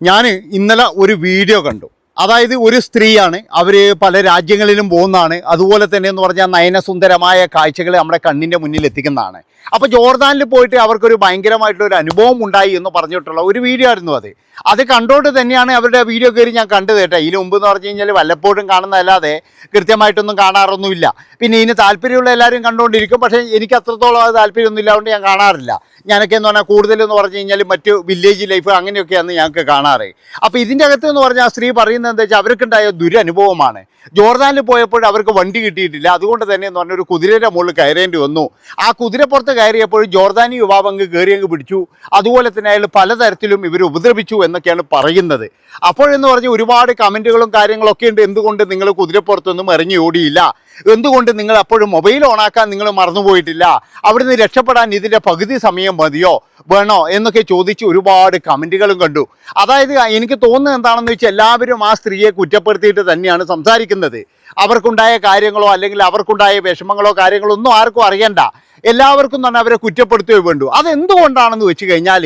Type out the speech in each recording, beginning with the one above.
ഞാൻ ഇന്നലെ ഒരു വീഡിയോ കണ്ടു. അതായത് ഒരു സ്ത്രീയാണ് അവർ പല രാജ്യങ്ങളിലും പോകുന്നതാണ്. അതുപോലെ തന്നെ എന്ന് പറഞ്ഞാൽ നയനസുന്ദരമായ കാഴ്ചകൾ നമ്മുടെ കണ്ണിന്റെ മുന്നിൽ എത്തിക്കുന്നതാണ്. അപ്പോൾ ജോർദാനിൽ പോയിട്ട് അവർക്കൊരു ഭയങ്കരമായിട്ടുള്ള ഒരു അനുഭവം ഉണ്ടായി എന്ന് പറഞ്ഞിട്ടുള്ള ഒരു വീഡിയോ ആയിരുന്നു അത്. അത് കണ്ടോണ്ട് തന്നെയാണ് അവരുടെ വീഡിയോ കയറി ഞാൻ കണ്ടത് കേട്ടോ. ഇതിന് മുമ്പ് എന്ന് പറഞ്ഞു കഴിഞ്ഞാൽ വല്ലപ്പോഴും കാണുന്നതല്ലാതെ കൃത്യമായിട്ടൊന്നും കാണാറൊന്നുമില്ല. പിന്നെ ഇതിന് താല്പര്യമുള്ള എല്ലാവരും കണ്ടുകൊണ്ടിരിക്കും പക്ഷേ എനിക്ക് അത്രത്തോളം അത് താല്പര്യമൊന്നും ഇല്ലാതുകൊണ്ട് ഞാൻ കാണാറില്ല. ഞാനൊക്കെ എന്ന് പറഞ്ഞാൽ കൂടുതലെന്ന് പറഞ്ഞു കഴിഞ്ഞാൽ മറ്റ് വില്ലേജ് ലൈഫ് അങ്ങനെയൊക്കെയാണ് ഞങ്ങൾക്ക് കാണാറ്. അപ്പോൾ ഇതിന്റെ അകത്ത് എന്ന് പറഞ്ഞാൽ സ്ത്രീ പറയുന്നത് എന്താ വെച്ചാൽ അവർക്കുണ്ടായ ദുരനുഭവമാണ്. ജോർദാനിൽ പോയപ്പോൾ അവർക്ക് വണ്ടി കിട്ടിയിട്ടില്ല. അതുകൊണ്ട് തന്നെ എന്ന് പറഞ്ഞാൽ ഒരു കുതിരയുടെ മുകളിൽ കയറേണ്ടി വന്നു. ആ കുതിരപ്പുറത്ത് കയറിയപ്പോൾ ജോർദാനി യുവാവ് അങ്ങ് കയറി അങ്ങ് പിടിച്ചു. അതുപോലെ തന്നെ അയാൾ പലതരത്തിലും ഇവർ ഉപദ്രവിച്ചു എന്നൊക്കെയാണ് പറയുന്നത്. അപ്പോഴെന്ന് പറഞ്ഞ് ഒരുപാട് കമന്റുകളും കാര്യങ്ങളൊക്കെ ഉണ്ട്. എന്തുകൊണ്ട് നിങ്ങൾ കുതിരപ്പുറത്തൊന്നും ഇറങ്ങി ഓടിയില്ല? എന്തുകൊണ്ട് നിങ്ങൾ അപ്പോഴും മൊബൈൽ ഓണാക്കാൻ നിങ്ങൾ മറന്നുപോയിട്ടില്ല അവിടുന്ന് രക്ഷപ്പെടാൻ ഇതിന്റെ പകുതി സമയം മതിയോ? വേണോ? എന്നൊക്കെ ചോദിച്ച് ഒരുപാട് കമന്റുകളും കണ്ടു. അതായത് എനിക്ക് തോന്നുന്നത് എന്താണെന്ന് വെച്ചാൽ എല്ലാവരും ആ സ്ത്രീയെ കുറ്റപ്പെടുത്തിയിട്ട് തന്നെയാണ് സംസാരിക്കുന്നത്. അവർക്കുണ്ടായ കാര്യങ്ങളോ അല്ലെങ്കിൽ അവർക്കുണ്ടായ വിഷമങ്ങളോ കാര്യങ്ങളോ ഒന്നും ആർക്കും അറിയണ്ട. എല്ലാവർക്കും തന്നെ അവരെ കുറ്റപ്പെടുത്തുകയോ വേണ്ടു. അതെന്തുകൊണ്ടാണെന്ന് വെച്ച് കഴിഞ്ഞാൽ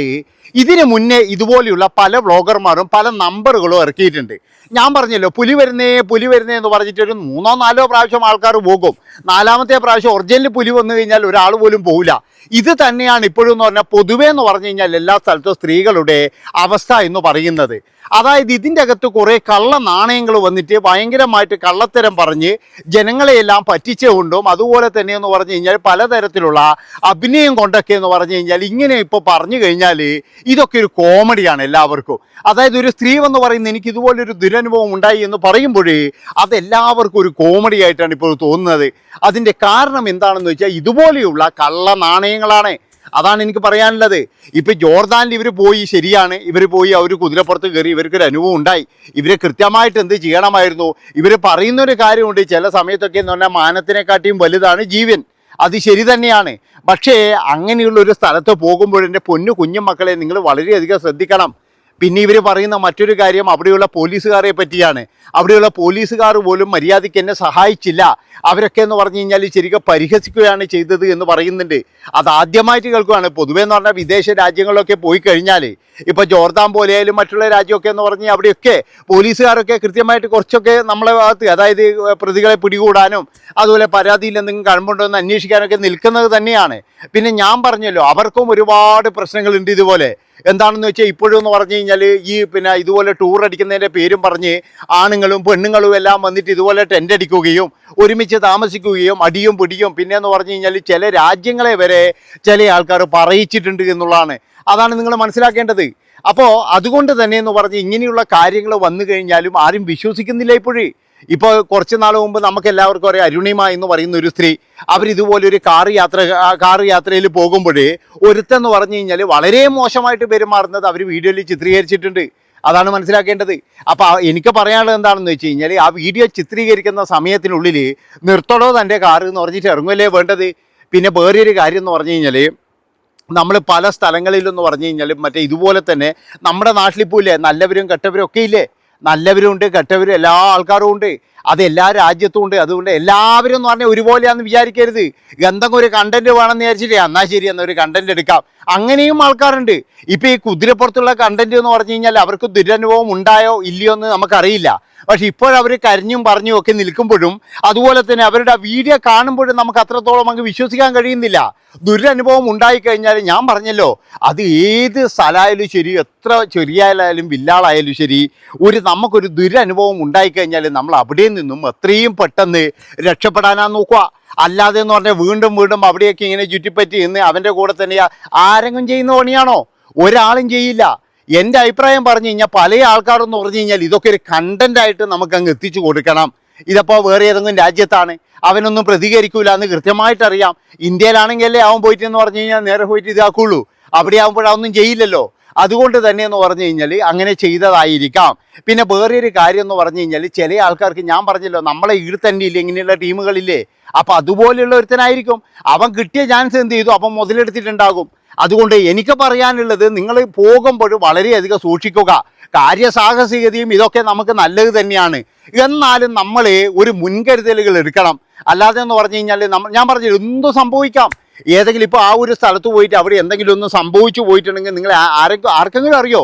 ഇതിന് മുന്നേ ഇതുപോലെയുള്ള പല വ്ളോഗർമാരും പല നമ്പറുകളും ഇറക്കിയിട്ടുണ്ട്. ഞാൻ പറഞ്ഞല്ലോ പുലി വരുന്നേ പുലി വരുന്നേ എന്ന് പറഞ്ഞിട്ട് ഒരു മൂന്നോ നാലോ പ്രാവശ്യം ആൾക്കാർ പോകും. നാലാമത്തെ പ്രാവശ്യം ഒറിജിനൽ പുലി വന്നു കഴിഞ്ഞാൽ ഒരാൾ പോലും പോവില്ല. ഇത് തന്നെയാണ് ഇപ്പോഴും എന്ന് പറഞ്ഞാൽ പൊതുവേ എന്ന് പറഞ്ഞു കഴിഞ്ഞാൽ എല്ലാ സ്ഥലത്തും സ്ത്രീകളുടെ അവസ്ഥ എന്ന് പറയുന്നത്. അതായത് ഇതിന്റെ അകത്ത് കുറേ കള്ള നാണയങ്ങൾ വന്നിട്ട് ഭയങ്കരമായിട്ട് കള്ളത്തരം പറഞ്ഞ് ജനങ്ങളെയെല്ലാം പറ്റിച്ചുകൊണ്ടും അതുപോലെ തന്നെ എന്ന് പറഞ്ഞു കഴിഞ്ഞാൽ പലതരത്തിലുള്ള അഭിനയം കൊണ്ടൊക്കെ എന്ന് പറഞ്ഞു കഴിഞ്ഞാൽ ഇങ്ങനെ ഇപ്പോൾ പറഞ്ഞു കഴിഞ്ഞാൽ ഇതൊക്കെ ഒരു കോമഡിയാണ് എല്ലാവർക്കും. അതായത് ഒരു സ്ത്രീ എന്ന് പറയുന്ന എനിക്ക് ഇതുപോലൊരു ദുരനുഭവം ഉണ്ടായി എന്ന് പറയുമ്പോഴേ അതെല്ലാവർക്കും ഒരു കോമഡി ആയിട്ടാണ് ഇപ്പോൾ തോന്നുന്നത്. അതിന്റെ കാരണം എന്താണെന്ന് വെച്ചാൽ ഇതുപോലെയുള്ള കള്ള നാണയങ്ങളാണ്. അതാണ് എനിക്ക് പറയാനുള്ളത്. ഇപ്പൊ ജോർദാനിൽ ഇവർ പോയി ശരിയാണ്. ഇവർ പോയി അവർ കുതിരപ്പുറത്ത് കയറി ഇവർക്കൊരു അനുഭവം ഉണ്ടായി. ഇവരെ കൃത്യമായിട്ട് എന്ത് ചെയ്യണമായിരുന്നു? ഇവർ പറയുന്നൊരു കാര്യമുണ്ട്. ചില സമയത്തൊക്കെ എന്ന് പറഞ്ഞാൽ മാനത്തിനെക്കാട്ടിയും വലുതാണ് ജീവൻ. അത് ശരി തന്നെയാണ്. പക്ഷേ അങ്ങനെയുള്ള ഒരു സ്ഥലത്ത് പോകുമ്പോൾ എന്റെ പൊന്നു കുഞ്ഞുമക്കളെ നിങ്ങൾ വളരെയധികം ശ്രദ്ധിക്കണം. പിന്നെ ഇവർ പറയുന്ന മറ്റൊരു കാര്യം അവിടെയുള്ള പോലീസുകാരെ പറ്റിയാണ്. അവിടെയുള്ള പോലീസുകാർ പോലും മര്യാദയ്ക്ക് എന്നെ സഹായിച്ചില്ല. അവരൊക്കെ എന്ന് പറഞ്ഞു കഴിഞ്ഞാൽ ശരിക്കും പരിഹസിക്കുകയാണ് ചെയ്തത് എന്ന് പറയുന്നുണ്ട്. അത് ആദ്യമായിട്ട് കേൾക്കുകയാണ് പൊതുവേ എന്ന് പറഞ്ഞാൽ വിദേശ രാജ്യങ്ങളിലൊക്കെ പോയി കഴിഞ്ഞാൽ ഇപ്പോൾ ജോർദാൻ പോലെയായാലും മറ്റുള്ള രാജ്യമൊക്കെ എന്ന് പറഞ്ഞാൽ അവിടെയൊക്കെ പോലീസുകാരൊക്കെ കൃത്യമായിട്ട് കുറച്ചൊക്കെ നമ്മളെ ഭാഗത്ത് അതായത് പ്രതികളെ പിടികൂടാനും അതുപോലെ പരാതിയിൽ എന്തെങ്കിലും കഴമ്പുണ്ടോ എന്ന് അന്വേഷിക്കാനൊക്കെ നിൽക്കുന്നത് തന്നെയാണ്. പിന്നെ ഞാൻ പറഞ്ഞല്ലോ അവർക്കും ഒരുപാട് പ്രശ്നങ്ങളുണ്ട് ഇതുപോലെ. എന്താണെന്ന് വെച്ചാൽ ഇപ്പോഴും എന്ന് പറഞ്ഞു കഴിഞ്ഞാൽ ഈ പിന്നെ ഇതുപോലെ ടൂർ അടിക്കുന്നതിന്റെ പേരും പറഞ്ഞ് ആണുങ്ങളും പെണ്ണുങ്ങളും എല്ലാം വന്നിട്ട് ഇതുപോലെ ടെന്റ് അടിക്കുകയും ഒരുമിച്ച് താമസിക്കുകയും അടിയും പിടിയും പിന്നെ എന്ന് പറഞ്ഞു കഴിഞ്ഞാൽ ചില രാജ്യങ്ങളെ വരെ ചില ആൾക്കാർ പറയിച്ചിട്ടുണ്ട് എന്നുള്ളതാണ്. അതാണ് നിങ്ങൾ മനസ്സിലാക്കേണ്ടത്. അപ്പോൾ അതുകൊണ്ട് തന്നെ എന്ന് പറഞ്ഞ് ഇങ്ങനെയുള്ള കാര്യങ്ങൾ വന്നു കഴിഞ്ഞാലും ആരും വിശ്വസിക്കുന്നില്ല ഇപ്പോഴേ. ഇപ്പോൾ കുറച്ച് നാൾ മുമ്പ് നമുക്ക് എല്ലാവർക്കും അറിയാം അരുണിമ എന്ന് പറയുന്ന ഒരു സ്ത്രീ അവരിതുപോലൊരു കാർ യാത്ര കാർ യാത്രയിൽ പോകുമ്പോഴേ ഒരുത്തെന്ന് പറഞ്ഞു കഴിഞ്ഞാൽ വളരെ മോശമായിട്ട് പെരുമാറുന്നത് അവർ വീഡിയോയിൽ ചിത്രീകരിച്ചിട്ടുണ്ട്. അതാണ് മനസ്സിലാക്കേണ്ടത്. അപ്പോൾ എനിക്ക് പറയാനുള്ളത് എന്താണെന്ന് വെച്ച് കഴിഞ്ഞാൽ ആ വീഡിയോ ചിത്രീകരിക്കുന്ന സമയത്തിനുള്ളിൽ നിർത്തണോ തന്റെ കാർ എന്ന് പറഞ്ഞിട്ട് ഇറങ്ങുമല്ലേ വേണ്ടത്? പിന്നെ വേറൊരു കാര്യം എന്ന് പറഞ്ഞു കഴിഞ്ഞാൽ നമ്മൾ പല സ്ഥലങ്ങളിലെന്ന് പറഞ്ഞു കഴിഞ്ഞാൽ മറ്റേ ഇതുപോലെ തന്നെ നമ്മുടെ നാട്ടിലിപ്പോൾ ഇല്ലേ നല്ലവരും കെട്ടവരും ഒക്കെ ഇല്ലേ? നല്ലവരും ഉണ്ട് കെട്ടവരും എല്ലാ ആൾക്കാരും ഉണ്ട് അത് എല്ലാ രാജ്യത്തും ഉണ്ട്. അതുകൊണ്ട് എല്ലാവരും എന്ന് പറഞ്ഞാൽ ഒരുപോലെയാണെന്ന് വിചാരിക്കരുത്. എന്തെങ്കിലും ഒരു കണ്ടന്റ് വേണമെന്ന് വിചാരിച്ചില്ലേ എന്നാൽ ശരി എന്നാൽ ഒരു കണ്ടന്റ് എടുക്കാം. അങ്ങനെയും ആൾക്കാരുണ്ട്. ഇപ്പം ഈ കുതിരപ്പുറത്തുള്ള കണ്ടന്റ് എന്ന് പറഞ്ഞു കഴിഞ്ഞാൽ അവർക്ക് ദുരനുഭവം ഉണ്ടായോ ഇല്ലയോ എന്ന് നമുക്കറിയില്ല. പക്ഷെ ഇപ്പോഴവർ കരഞ്ഞും പറഞ്ഞും ഒക്കെ നിൽക്കുമ്പോഴും അതുപോലെ തന്നെ അവരുടെ വീഡിയോ കാണുമ്പോഴും നമുക്ക് അത്രത്തോളം അങ്ങ് വിശ്വസിക്കാൻ കഴിയുന്നില്ല. ദുരനുഭവം ഉണ്ടായിക്കഴിഞ്ഞാൽ ഞാൻ പറഞ്ഞല്ലോ അത് ഏത് സ്ഥലമായാലും ശരി എത്ര ചെറിയായാലും വില്ലാളായാലും ശരി ഒരു നമുക്കൊരു ദുരനുഭവം ഉണ്ടായിക്കഴിഞ്ഞാൽ നമ്മൾ അവിടെ നിന്നും എത്രയും പെട്ടെന്ന് രക്ഷപ്പെടാനാ നോക്കുക. അല്ലാതെ എന്ന് പറഞ്ഞാൽ വീണ്ടും വീണ്ടും അവിടെയൊക്കെ ഇങ്ങനെ ചുറ്റിപ്പറ്റി ഇന്ന് അവന്റെ കൂടെ തന്നെയാ ആരെങ്കിലും ചെയ്യുന്ന പണിയാണോ? ഒരാളും ചെയ്യില്ല. എന്റെ അഭിപ്രായം പറഞ്ഞു കഴിഞ്ഞാൽ പല ആൾക്കാരെന്ന് പറഞ്ഞു കഴിഞ്ഞാൽ ഇതൊക്കെ ഒരു കണ്ടന്റായിട്ട് നമുക്ക് അങ്ങ് എത്തിച്ചു കൊടുക്കണം. ഇതപ്പോൾ വേറെ ഏതെങ്കിലും രാജ്യത്താണ്. അവനൊന്നും പ്രതികരിക്കൂല എന്ന് കൃത്യമായിട്ട് അറിയാം. ഇന്ത്യയിലാണെങ്കിലേ അവൻ പോയിട്ട് എന്ന് പറഞ്ഞു കഴിഞ്ഞാൽ നേരെ പോയിട്ട് ഇതാക്കുള്ളൂ. അവിടെ ആകുമ്പോഴൊന്നും ചെയ്യില്ലല്ലോ. അതുകൊണ്ട് തന്നെ എന്ന് പറഞ്ഞു കഴിഞ്ഞാൽ അങ്ങനെ ചെയ്തതായിരിക്കാം. പിന്നെ വേറൊരു കാര്യം എന്ന് പറഞ്ഞു കഴിഞ്ഞാൽ ചില ആൾക്കാർക്ക് ഞാൻ പറഞ്ഞല്ലോ നമ്മളെ ഈട് തന്നെ ഇല്ലേ ഇങ്ങനെയുള്ള ടീമുകളില്ലേ? അപ്പം അതുപോലെയുള്ള ഒരുത്തനായിരിക്കും. അവൻ കിട്ടിയ ചാൻസ് എന്ത് ചെയ്തു? അപ്പം മുതലെടുത്തിട്ടുണ്ടാകും. അതുകൊണ്ട് എനിക്ക് പറയാനുള്ളത് നിങ്ങൾ പോകുമ്പോൾ വളരെയധികം സൂക്ഷിക്കുക. കാര്യസാഹസികതയും ഇതൊക്കെ നമുക്ക് നല്ലത് തന്നെയാണ്. എന്നാലും നമ്മൾ ഒരു മുൻകരുതലുകൾ എടുക്കണം. അല്ലാതെ എന്ന് പറഞ്ഞു കഴിഞ്ഞാൽ ഞാൻ പറഞ്ഞു എന്തും സംഭവിക്കാം. ഏതെങ്കിലും ഇപ്പോൾ ആ ഒരു സ്ഥലത്ത് പോയിട്ട് അവിടെ എന്തെങ്കിലും ഒന്ന് സംഭവിച്ചു പോയിട്ടുണ്ടെങ്കിൽ നിങ്ങൾ ആരെങ്കിലും ആർക്കെങ്കിലും അറിയോ?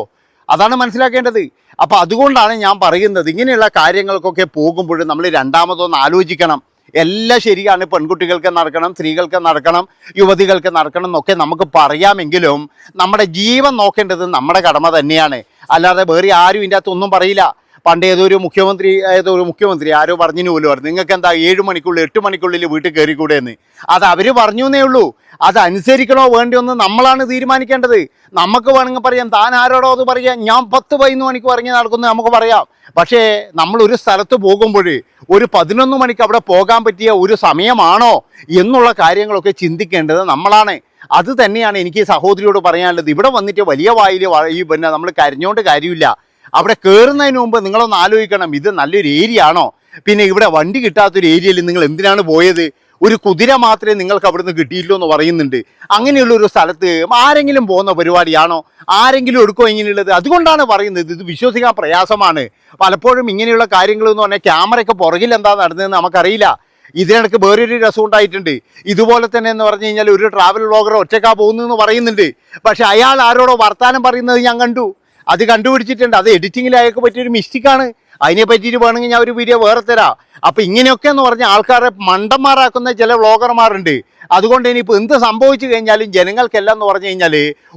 അതാണ് മനസ്സിലാക്കേണ്ടത്. അപ്പോൾ അതുകൊണ്ടാണ് ഞാൻ പറയുന്നത് ഇങ്ങനെയുള്ള കാര്യങ്ങൾക്കൊക്കെ പോകുമ്പോൾ നമ്മൾ രണ്ടാമതൊന്ന് ആലോചിക്കണം. എല്ലാം ശരിയാണ്. പെൺകുട്ടികൾക്ക് നടക്കണം സ്ത്രീകൾക്ക് നടക്കണം യുവതികൾക്ക് നടക്കണം എന്നൊക്കെ നമുക്ക് പറയാമെങ്കിലും നമ്മുടെ ജീവൻ നോക്കേണ്ടത് നമ്മുടെ കടമ തന്നെയാണ്. അല്ലാതെ വേറെ ആരും ഇതിന്റെ അകത്തൊന്നും പറയില്ല. പണ്ട് ഒരു മുഖ്യമന്ത്രി ഏതോ ഒരു മുഖ്യമന്ത്രി ആരോ പറഞ്ഞു പോലും നിങ്ങൾക്ക് എന്താ ഏഴ് മണിക്കുള്ളിൽ എട്ട് മണിക്കുള്ളിൽ വീട്ടിൽ കയറിക്കൂടെ എന്ന് അത് അവർ പറഞ്ഞു എന്നേ ഉള്ളൂ. അത് അനുസരിക്കണോ വേണ്ടിയൊന്ന് നമ്മളാണ് തീരുമാനിക്കേണ്ടത്. നമുക്ക് വേണമെങ്കിൽ പറയാം താൻ ആരോടോ അത് പറയാം ഞാൻ പത്ത് പതിനൊന്ന് മണിക്ക് പറഞ്ഞ് നടക്കുന്നത് നമുക്ക് പറയാം. പക്ഷേ നമ്മൾ ഒരു സ്ഥലത്ത് പോകുമ്പോൾ ഒരു പതിനൊന്ന് മണിക്ക് അവിടെ പോകാൻ പറ്റിയ ഒരു സമയമാണോ എന്നുള്ള കാര്യങ്ങളൊക്കെ ചിന്തിക്കേണ്ടത് നമ്മളാണ്. അത് തന്നെയാണ് എനിക്ക് സഹോദരിയോട് പറയാനുള്ളത്. ഇവിടെ വന്നിട്ട് വലിയ വായിൽ ഈ പിന്നെ നമ്മൾ കരഞ്ഞുകൊണ്ട് കാര്യമില്ല. അവിടെ കയറുന്നതിന് മുമ്പ് നിങ്ങളൊന്ന് ആലോചിക്കണം ഇത് നല്ലൊരു ഏരിയ ആണോ? പിന്നെ ഇവിടെ വണ്ടി കിട്ടാത്തൊരു ഏരിയയിൽ നിങ്ങൾ എന്തിനാണ് പോയത്? ഒരു കുതിര മാത്രമേ നിങ്ങൾക്ക് അവിടുന്ന് കിട്ടിയില്ലോ എന്ന് പറയുന്നുണ്ട്. അങ്ങനെയുള്ള ഒരു സ്ഥലത്ത് ആരെങ്കിലും പോകുന്ന പരിപാടിയാണോ? ആരെങ്കിലും എടുക്കോ ഇങ്ങനെയുള്ളത്? അതുകൊണ്ടാണ് പറയുന്നത് ഇത് വിശ്വസിക്കാൻ പ്രയാസമാണ്. പലപ്പോഴും ഇങ്ങനെയുള്ള കാര്യങ്ങൾ എന്ന് പറഞ്ഞാൽ ക്യാമറയ്ക്ക് പുറകിൽ എന്താ നടന്നതെന്ന് നമുക്കറിയില്ല. ഇതിനിടയ്ക്ക് വേറൊരു രസം ഉണ്ടായിട്ടുണ്ട്. ഇതുപോലെ തന്നെ എന്ന് പറഞ്ഞു കഴിഞ്ഞാൽ ഒരു ട്രാവൽ വ്ളോഗർ ഒറ്റക്കാ പോകുന്നു എന്ന് പറയുന്നുണ്ട്. പക്ഷെ അയാൾ ആരോടോ വർത്താനം പറയുന്നത് ഞാൻ കണ്ടു. അത് കണ്ടുപിടിച്ചിട്ടുണ്ട്. അത് എഡിറ്റിങ്ങിൽ അയാൾക്ക് പറ്റിയൊരു മിസ്റ്റേക്കാണ് അതിനെ പറ്റിയിട്ട് വേണമെങ്കിൽ ഞാൻ ഒരു വീഡിയോ വേറെ തരാം. അപ്പം ഇങ്ങനെയൊക്കെ എന്ന് പറഞ്ഞാൽ ആൾക്കാരെ മണ്ടന്മാരാക്കുന്ന ചില വ്ളോഗർമാരുണ്ട് അതുകൊണ്ട് ഇനിയിപ്പോൾ എന്ത് സംഭവിച്ചു കഴിഞ്ഞാലും ജനങ്ങൾക്കെല്ലാം എന്ന് പറഞ്ഞു കഴിഞ്ഞാൽ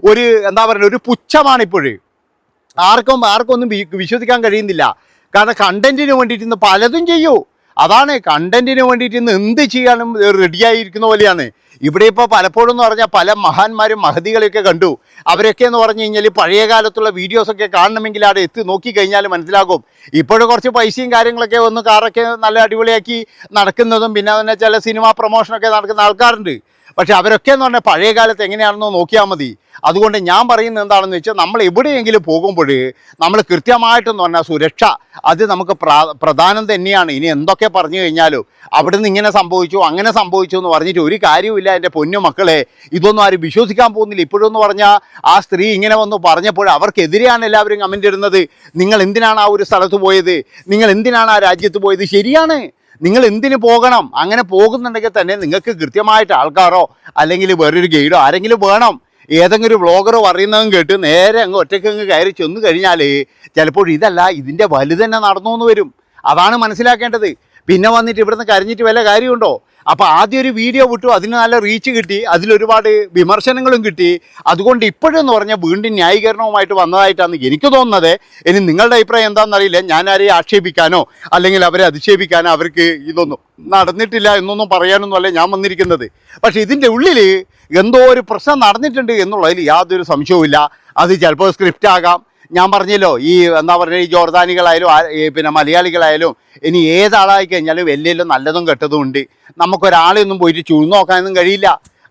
ഒരു എന്താ പറയുക ഒരു പുച്ഛമാണ് ഇപ്പോഴും. ആർക്കും ആർക്കും ഒന്നും വിശ്വസിക്കാൻ കഴിയുന്നില്ല. കാരണം കണ്ടന്റിന് വേണ്ടിയിട്ട് ഇന്ന് പലതും ചെയ്യൂ. അതാണ് കണ്ടന്റിന് വേണ്ടിയിട്ട് ഇന്ന് എന്ത് ചെയ്യാനും റെഡിയായിരിക്കുന്ന പോലെയാണ്. ഇവിടെ ഇപ്പോൾ പലപ്പോഴും എന്ന് പറഞ്ഞാൽ പല മഹാന്മാരും മഹതികളെയൊക്കെ കണ്ടു. അവരൊക്കെ എന്ന് പറഞ്ഞു കഴിഞ്ഞാൽ പഴയ കാലത്തുള്ള വീഡിയോസൊക്കെ കാണണമെങ്കിൽ അവിടെ എത്തി നോക്കി കഴിഞ്ഞാൽ മനസ്സിലാകും. ഇപ്പോഴും കുറച്ച് പൈസയും കാര്യങ്ങളൊക്കെ ഒന്ന് കാറൊക്കെ നല്ല അടിപൊളിയാക്കി നടക്കുന്നതും പിന്നെ തന്നെ ചില സിനിമ പ്രൊമോഷനൊക്കെ നടക്കുന്ന ആൾക്കാരുണ്ട്. പക്ഷെ അവരൊക്കെ എന്ന് പറഞ്ഞാൽ പഴയ കാലത്ത് എങ്ങനെയാണെന്ന് നോക്കിയാൽ മതി. അതുകൊണ്ട് ഞാൻ പറയുന്നത് എന്താണെന്ന് വെച്ചാൽ നമ്മൾ എവിടെയെങ്കിലും പോകുമ്പോൾ നമ്മൾ കൃത്യമായിട്ടെന്ന് പറഞ്ഞാൽ സുരക്ഷ അത് നമുക്ക് പ്രാ- പ്രധാനം തന്നെയാണ്. ഇനി എന്തൊക്കെ പറഞ്ഞു കഴിഞ്ഞാലും അവിടുന്ന് ഇങ്ങനെ സംഭവിച്ചു അങ്ങനെ സംഭവിച്ചു എന്ന് പറഞ്ഞിട്ട് ഒരു കാര്യവുമില്ല. എന്റെ പൊന്നു മക്കളെ ഇതൊന്നും ആരും വിശ്വസിക്കാൻ പോകുന്നില്ല. ഇപ്പോഴെന്ന് പറഞ്ഞാൽ ആ സ്ത്രീ ഇങ്ങനെ വന്ന് പറഞ്ഞപ്പോൾ അവർക്കെതിരെയാണ് എല്ലാവരും കമന്റ് ഇടുന്നത്. നിങ്ങൾ എന്തിനാണ് ആ ഒരു സ്ഥലത്ത് പോയത്? നിങ്ങൾ എന്തിനാണ് ആ രാജ്യത്ത് പോയത്? ശരിയാണ്. നിങ്ങൾ എന്തിനു പോകണം? അങ്ങനെ പോകുന്നുണ്ടെങ്കിൽ തന്നെ നിങ്ങൾക്ക് കൃത്യമായിട്ട് ആൾക്കാരോ അല്ലെങ്കിൽ വേറൊരു ഗൈഡോ ആരെങ്കിലും വേണം. ഏതെങ്കിലും ഒരു വ്ളോഗറോ പറയുന്നതും കേട്ട് നേരെ അങ്ങ് ഒറ്റയ്ക്ക് അങ്ങ് കയറി ചെന്ന് കഴിഞ്ഞാൽ ചിലപ്പോൾ ഇതല്ല ഇതിന്റെ വലുതന്നെ നടന്നു എന്ന് വരും. അതാണ് മനസ്സിലാക്കേണ്ടത്. പിന്നെ വന്നിട്ട് ഇവിടുന്ന് കരഞ്ഞിട്ട് വല്ല കാര്യമുണ്ടോ? അപ്പോൾ ആദ്യം ഒരു വീഡിയോ വിട്ടു അതിന് നല്ല റീച്ച് കിട്ടി അതിലൊരുപാട് വിമർശനങ്ങളും കിട്ടി. അതുകൊണ്ട് ഇപ്പോഴെന്ന് പറഞ്ഞാൽ വീണ്ടും ന്യായീകരണവുമായിട്ട് വന്നതായിട്ടാണ് എനിക്ക് തോന്നുന്നത്. ഇനി നിങ്ങളുടെ അഭിപ്രായം എന്താണെന്നറിയില്ല. ഞാൻ ആരെയും ആക്ഷേപിക്കാനോ അല്ലെങ്കിൽ അവരെ അധിക്ഷേപിക്കാനോ അവർക്ക് ഇതൊന്നും നടന്നിട്ടില്ല എന്നൊന്നും പറയാനൊന്നും അല്ല ഞാൻ വന്നിരിക്കുന്നത്. പക്ഷേ ഇതിന്റെ ഉള്ളിൽ എന്തോ ഒരു പ്രശ്നം നടന്നിട്ടുണ്ട് എന്നുള്ളതിൽ യാതൊരു സംശയവുമില്ല. അത് ചിലപ്പോൾ സ്ക്രിപ്റ്റ് ആകാം ഞാൻ പറഞ്ഞല്ലോ ഈ എന്താ പറയുക ഈ ജോർദാനികളായാലും പിന്നെ മലയാളികളായാലും ഇനി ഏതാളായി കഴിഞ്ഞാലും വലിയല്ലോ നല്ലതും കെട്ടതും ഉണ്ട്. നമുക്കൊരാളെ ഒന്നും പോയിട്ട് ചുഴു നോക്കാനൊന്നും കഴിയില്ല.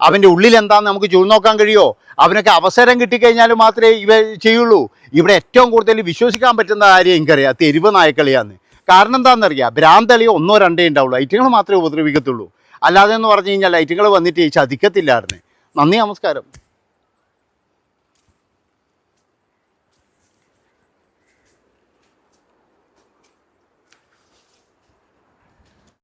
അവന്റെ ഉള്ളിൽ എന്താണെന്ന് നമുക്ക് ചുഴു നോക്കാൻ കഴിയുമോ അവനൊക്കെ അവസരം കിട്ടിക്കഴിഞ്ഞാൽ മാത്രമേ ഇവ ചെയ്യുള്ളൂ. ഇവിടെ ഏറ്റവും കൂടുതൽ വിശ്വസിക്കാൻ പറ്റുന്ന കാര്യം എനിക്കറിയാം തെരുവ് നായക്കളിയാന്ന്. കാരണം എന്താണെന്നറിയാം ഭ്രാന്തളിയോ ഒന്നോ രണ്ടേ ഉണ്ടാവുള്ളൂ. ലൈറ്റുകൾ മാത്രമേ ഉപദ്രവിക്കത്തുള്ളൂ. അല്ലാതെ എന്ന് പറഞ്ഞു കഴിഞ്ഞാൽ ലൈറ്റുകൾ വന്നിട്ട് ചതിക്കത്തില്ലായിരുന്നു. നന്ദി നമസ്കാരം.